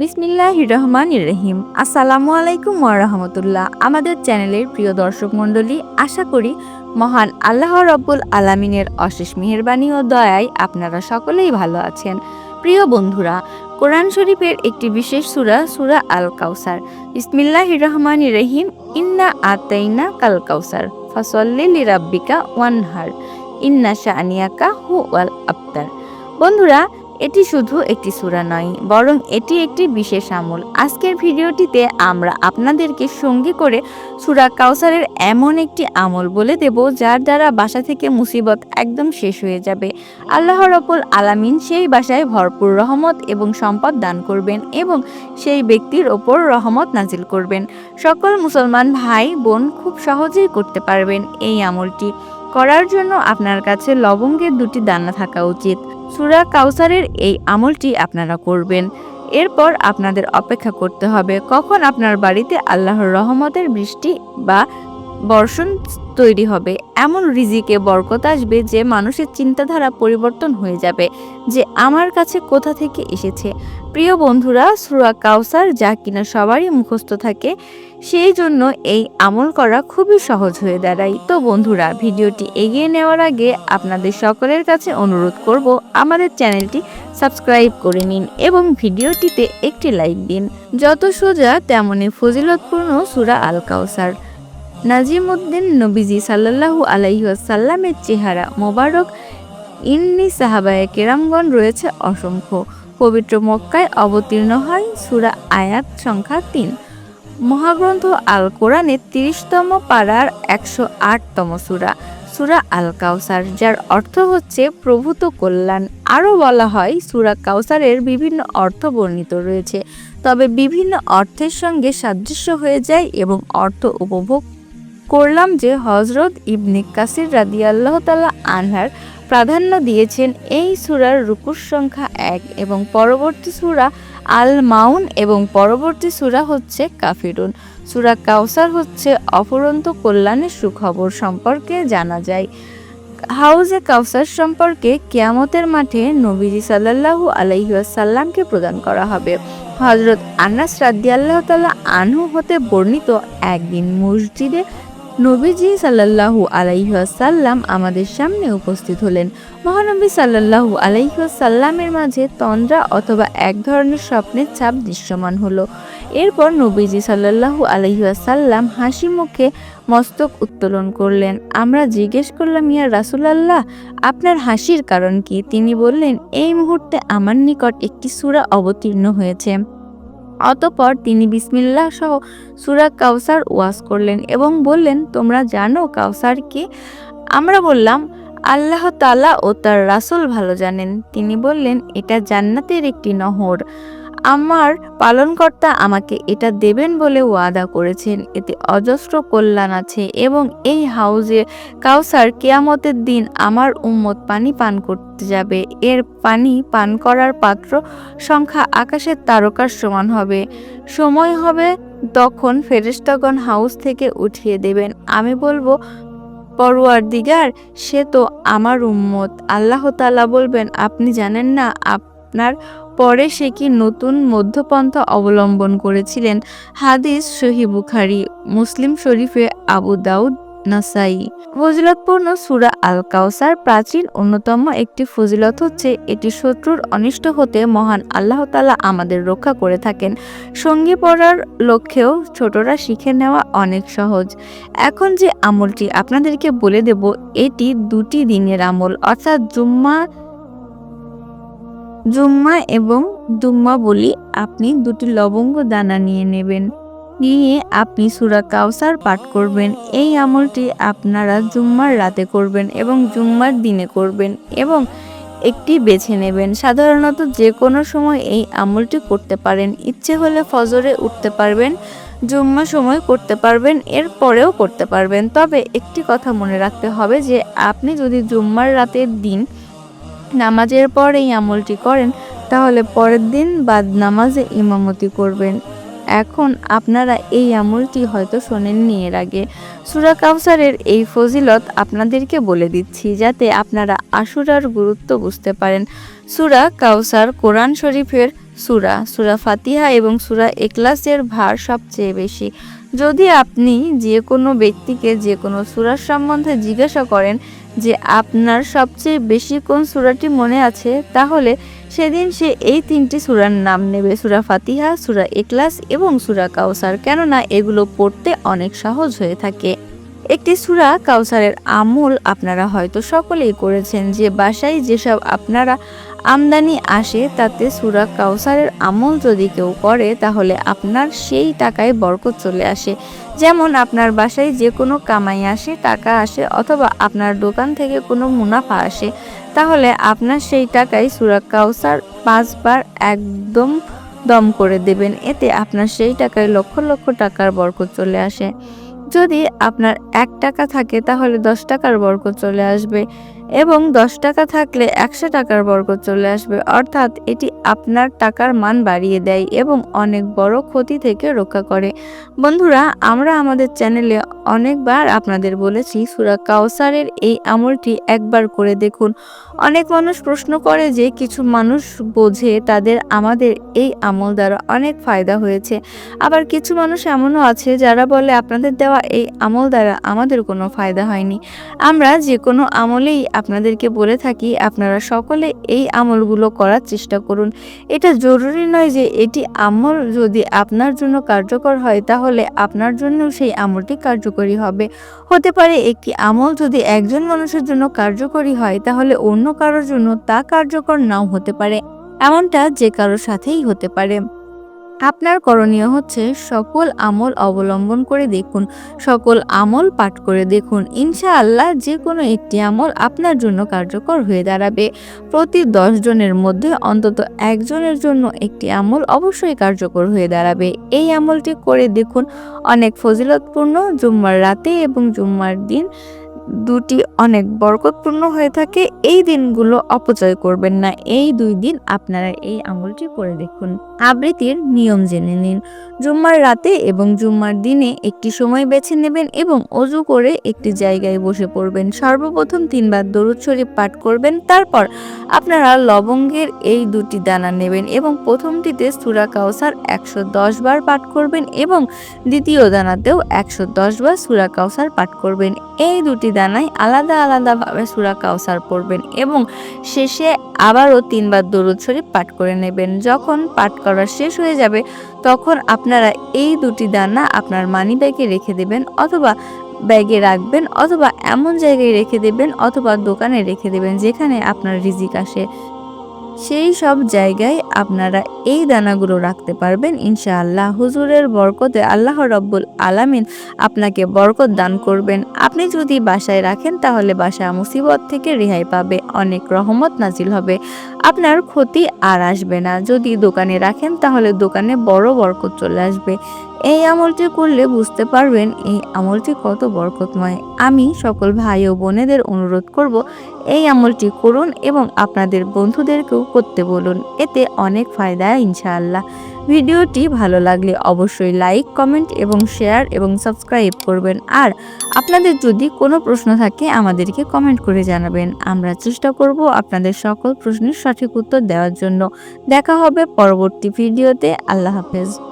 বিসমিল্লাহ রহমান রহিম আসসালামু আলাইকুম রহমতুল্লাহ আমাদের চ্যানেলের প্রিয় দর্শক মণ্ডলী, আশা করি মহান আল্লাহ রব্বুল আলামিনের অশেষ মেহেরবানি ও দয়ায় আপনারা সকলেই ভালো আছেন। প্রিয় বন্ধুরা, কোরআন শরীফের একটি বিশেষ সূরা সূরা আল কাউসার বিসমিল্লাহ রহমান রহিম ইন্না আতাইনা কাল কাউসার ফসল্লি লিরাব্বিকা ওয়ানহার, ইন্না শানিয়াকা হু ওয়াল আবতার। বন্ধুরা এটি শুধু একটি সূরা নয়, বরং এটি একটি বিশেষ আমল। আজকের ভিডিওটিতে আমরা আপনাদেরকে সঙ্গী করে সুরা কাউসারের এমন একটি আমল বলে দেব, যার দ্বারা বাসা থেকে মুসিবত একদম শেষ হয়ে যাবে। আল্লাহ রব্বুল আলামিন সেই বাসায় ভরপুর রহমত এবং সম্পদ দান করবেন এবং সেই ব্যক্তির ওপর রহমত নাজিল করবেন। সকল মুসলমান ভাই বোন খুব সহজেই করতে পারবেন এই আমলটি। করার জন্য আপনার কাছে লবঙ্গের দুটি দানা থাকা উচিত। সুরা কাউসারের এই আমলটি আপনারা করবেন। এরপর আপনাদের অপেক্ষা করতে হবে কখন আপনার বাড়িতে আল্লাহর রহমতের বৃষ্টি বা বর্ষণ তৈরি হবে। এমন রিজিকে বরকত আসবে যে মানুষের চিন্তাধারা পরিবর্তন হয়ে যাবে, যে আমার কাছে কোথা থেকে এসেছে। প্রিয় বন্ধুরা, সুরা কাউসার যা কিনা সবারই মুখস্থ থাকে, সেই জন্য এই আমল করা খুবই সহজ হয়ে দাঁড়ায়। তো বন্ধুরা, ভিডিওটি এগিয়ে নেওয়ার আগে আপনাদের সকলের কাছে অনুরোধ করব, আমাদের চ্যানেলটি সাবস্ক্রাইব করে নিন এবং ভিডিওটিতে একটি লাইক দিন। যত সোজা তেমনই ফজিলতপূর্ণ সুরা আল কাউসার নাজিমুদ্দিন নবীজি সাল্লাল্লাহু আলাইসাল্লামের চেহারা মোবারক। ইন্নি সাহাবায়ে কেরামগণ রয়েছে অসংখ্য। পবিত্র মক্কায় অবতীর্ণ হয় সুরা আয়াত সংখ্যা তিন। মহাগ্রন্থ আল কোরআনের তিরিশতম পাড়ার একশো আটতম সুরা সুরা আল কাউসার যার অর্থ হচ্ছে প্রভূত কল্যাণ। আরও বলা হয়, সুরা কাউসারের বিভিন্ন অর্থ বর্ণিত রয়েছে, তবে বিভিন্ন অর্থের সঙ্গে সাদৃশ্য হয়ে যায় এবং অর্থ উপভোগ করলাম যে হজরত ইবনে কাসির রাদিয়াল্লাহ তালা আনহার প্রাধান্য দিয়েছেন এই সুরার রুকুর সংখ্যা এক এবং পরবর্তী সুরা আল মাউন এবং পরবর্তী সুরা হচ্ছে কাফিরুন। সুরা কাউসার হচ্ছে অফুরন্ত কল্যাণের সুখবর সম্পর্কে জানা যায়। হাউজে কাউসার সম্পর্কে কিয়ামতের মাঠে নবীজি সাল্লাল্লাহু আলাইসাল্লামকে প্রদান করা হবে। হজরত আনাস রাদিয়াল্লাহ তালা আনহু হতে বর্ণিত একদিন মসজিদে নবীজি সাল্লাল্লাহু আলাইসাল্লাম আমাদের সামনে উপস্থিত হলেন। মহানবী সাল্লাল্লাহু আলাইসাল্লামের মাঝে তন্দ্রা অথবা এক ধরনের স্বপ্নের ছাপ দৃশ্যমান হলো। এরপর নবীজি সাল্লাল্লাহু আলাইসাল্লাম হাসি মুখে মস্তক উত্তোলন করলেন। আমরা জিজ্ঞেস করলাম, ইয়া রাসুলাল্লাহ, আপনার হাসির কারণ কি? তিনি বললেন, এই মুহূর্তে আমার নিকট একটি সূরা অবতীর্ণ হয়েছে। অতপর তিনি বিসমিল্লাহ সহ সুরা কাউসার ওয়াজ করলেন এবং বললেন, তোমরা জানো কাউসার কি? আমরা বললাম, আল্লাহ তালা ও তার রাসুল ভালো জানেন। তিনি বললেন, এটা জান্নাতের একটি নহর। আমার পালনকর্তা আমাকে এটা দেবেন বলে ওয়াদা করেছেন। এতে অজস্র কল্যাণ আছে এবং এই হাউজে কাউসার কেয়ামতের দিন আমার উম্মত পানি পান করতে যাবে। এর পানি পান করার পাত্র সংখ্যা আকাশের তারকার সমান হবে। সময় হবে তখন ফেরেস্তাগণ হাউস থেকে উঠিয়ে দেবেন। আমি বলব পরোয়ার দিগার সে তো আমার উম্মত। আল্লাহ তালা বলবেন, আপনি জানেন না, আপনার পরে সে কি নতুন মধ্যপন্থা অবলম্বন করেছিলেন? হাদিস সহি বুখারি, মুসলিম শরীফে আবু দাউদ, নাসাই। ফজিলতপূর্ণ সুরা আল কাউসার প্রাচীন অন্যতম একটি ফজিলত হচ্ছে, এটি শত্রুর অনিষ্ট হতে মহান আল্লাহ তালা আমাদের রক্ষা করে থাকেন। সঙ্গী পড়ার লক্ষ্যেও ছোটরা শিখে নেওয়া অনেক সহজ। এখন যে আমলটি আপনাদেরকে বলে দেব, এটি দুটি দিনের আমল, অর্থাৎ জুম্মা জুম্মা এবং দুম্মা বলি আপনি দুটি লবঙ্গ দানা নিয়ে নেবেন। নিয়ে আপনি সুরা কাউসার পাঠ করবেন। এই আমলটি আপনারা জুম্মার রাতে করবেন এবং জুম্মার দিনে করবেন এবং একটি বেছে নেবেন। সাধারণত যে কোনো সময় এই আমলটি করতে পারেন। ইচ্ছে হলে ফজরে উঠতে পারবেন জুম্মা সময় করতে পারবেন, এর পরেও করতে পারবেন। তবে একটি কথা মনে রাখতে হবে যে, আপনি যদি জুম্মার রাতের দিন নামাজের পর এই আমলটি করেন, তাহলে পরের দিন বাদ নামাজে ইমামতি করবেন। এখন আপনারা এই আমলটি হয়তো শোনেননি এর আগে। সুরা কাউসারের এই ফজিলত আপনাদেরকে বলে দিচ্ছি, যাতে আপনারা আশুরার গুরুত্ব বুঝতে পারেন। সুরা কাউসার কোরআন শরীফের সুরা সুরা ফাতিহা এবং সুরা এক্লাসের ভার সবচেয়ে বেশি। যদি আপনি যে কোনো ব্যক্তিকে যে কোনো সুরার সম্বন্ধে জিজ্ঞাসা করেন যে আপনার সবচেয়ে বেশি কোন সুরাটি মনে আছে, তাহলে সেদিন সে এই তিনটি সুরার নাম নেবে। সুরা ফাতিহা, সুরা এক্লাস এবং সুরা কাউসার। কেননা এগুলো পড়তে অনেক সহজ হয়ে থাকে। একটি সুরা কাউসারের আমল আপনারা হয়তো সকলেই করেছেন। যে বাসায় যেসব আপনারা আমদানি আসে, তাতে সুরা কাউসারের আমল যদি কেউ করে, তাহলে আপনার সেই টাকায় বরকত চলে আসে। যেমন আপনার বাসায় যে কোনো কামাই আসে, টাকা আসে, অথবা আপনার দোকান থেকে কোনো মুনাফা আসে, তাহলে আপনার সেই টাকায় সুরা কাউসার পাঁচবার একদম দম করে দেবেন। এতে আপনার সেই টাকায় লক্ষ লক্ষ টাকার বরকত চলে আসে। যদি আপনার এক টাকা থাকে, তাহলে দশ টাকার বরকত চলে আসবে। এবং দশ টাকা থাকলে একশো টাকার বর্গ চলে আসবে। অর্থাৎ এটি আপনার টাকার মান বাড়িয়ে দেয় এবং অনেক বড় ক্ষতি থেকে রক্ষা করে। বন্ধুরা, আমরা আমাদের চ্যানেলে অনেকবার আপনাদের বলেছি, সুরা কাউসারের এই আমলটি একবার করে দেখুন। অনেক মানুষ প্রশ্ন করে যে, কিছু মানুষ বোঝে তাদের আমাদের এই আমল দ্বারা অনেক ফায়দা হয়েছে। আবার কিছু মানুষ এমনও আছে যারা বলে, আপনাদের দেওয়া এই আমল দ্বারা আমাদের কোনো ফায়দা হয়নি। আমরা যে কোনো আমলেই আপনাদেরকে বলে থাকি, আপনারা সকলে এই আমলগুলো করার চেষ্টা করুন। এটা জরুরি নয় যে, এটি আমল যদি আপনার জন্য কার্যকর হয়, তাহলে আপনার জন্য সেই আমলটি কার্যকরী হবে। হতে পারে একটি আমল যদি একজন মানুষের জন্য কার্যকরী হয়, তাহলে অন্য কারোর জন্য তা কার্যকর নাও হতে পারে। এমনটা যে কারোর সাথেই হতে পারে। আপনার করণীয় হচ্ছে সকল আমল অবলম্বন করে দেখুন, সকল আমল পাঠ করে দেখুন। ইনশাআল্লাহ যে কোনো একটি আমল আপনার জন্য কার্যকর হয়ে দাঁড়াবে। প্রতি দশ জনের মধ্যে অন্তত একজনের জন্য একটি আমল অবশ্যই কার্যকর হয়ে দাঁড়াবে। এই আমলটি করে দেখুন, অনেক ফজিলতপূর্ণ জুম্মার রাতে এবং জুম্মার দিন দুটি অনেক বরকতপূর্ণ হয়ে থাকে, এই দিনগুলো অপচয় করবেন না। এই দুই দিন আপনারা এই আমলটি করে দেখুন। আবৃত্তির নিয়ম জেনে নিন। জুম্মার রাতে এবং জুম্মার দিনে একটি সময় বেছে নেবেন এবং অজু করে একটি জায়গায় বসে পড়বেন। সর্বপ্রথম তিনবার দরুদ শরীফ পাঠ করবেন, তারপর আপনারা লবঙ্গের এই দুটি দানা নেবেন এবং প্রথমটিতে সুরা কাউসার একশো দশ বার পাঠ করবেন এবং দ্বিতীয় দানাতেও একশো দশ বার সুরা কাউসার পাঠ করবেন। এই দুটি দানায় আলাদা আলাদাভাবে সুরা কাউসার পড়বেন এবং শেষে আবারও তিনবার দরুদ শরীফ পাঠ করে নেবেন। যখন পাঠ করা শেষ হয়ে যাবে, তখন আপনারা এই দুটি দানা আপনার মানি ব্যাগে রেখে দেবেন অথবা ব্যাগে রাখবেন অথবা এমন জায়গায় রেখে দেবেন অথবা দোকানে রেখে দেবেন যেখানে আপনার রিজিক আসে। সেই সব জায়গায় আপনারা এই দানাগুলো রাখতে পারবেন, ইনশাআল্লাহ। হুজুরের বরকতে আল্লাহ রব্বুল আলামিন আপনাকে বরকত দান করবেন। আপনি যদি বাসায় রাখেন, তাহলে বাসা মুসিবত থেকে রেহাই পাবে, অনেক রহমত নাজিল হবে। আপনার ক্ষতি আর আসবে না। যদি দোকানে রাখেন, তাহলে দোকানে বড় বরকত চলে আসবে। এই আমলটি করলে বুঝতে পারবেন, এই আমলটি কত বরকতময়। আমি সকল ভাই ও বোনেদের অনুরোধ করব, এই আমলটি করুন এবং আপনাদের বন্ধুদেরকেও করতে বলুন। এতে অনেক ফায়দা ইনশাআল্লাহ। ভিডিওটি ভালো লাগলে অবশ্যই লাইক, কমেন্ট এবং শেয়ার এবং সাবস্ক্রাইব করবেন। আর আপনাদের যদি কোনো প্রশ্ন থাকে আমাদেরকে কমেন্ট করে জানাবেন। আমরা চেষ্টা করব আপনাদের সকল প্রশ্নের সঠিক উত্তর দেওয়ার জন্য। দেখা হবে পরবর্তী ভিডিওতে। আল্লাহ হাফেজ।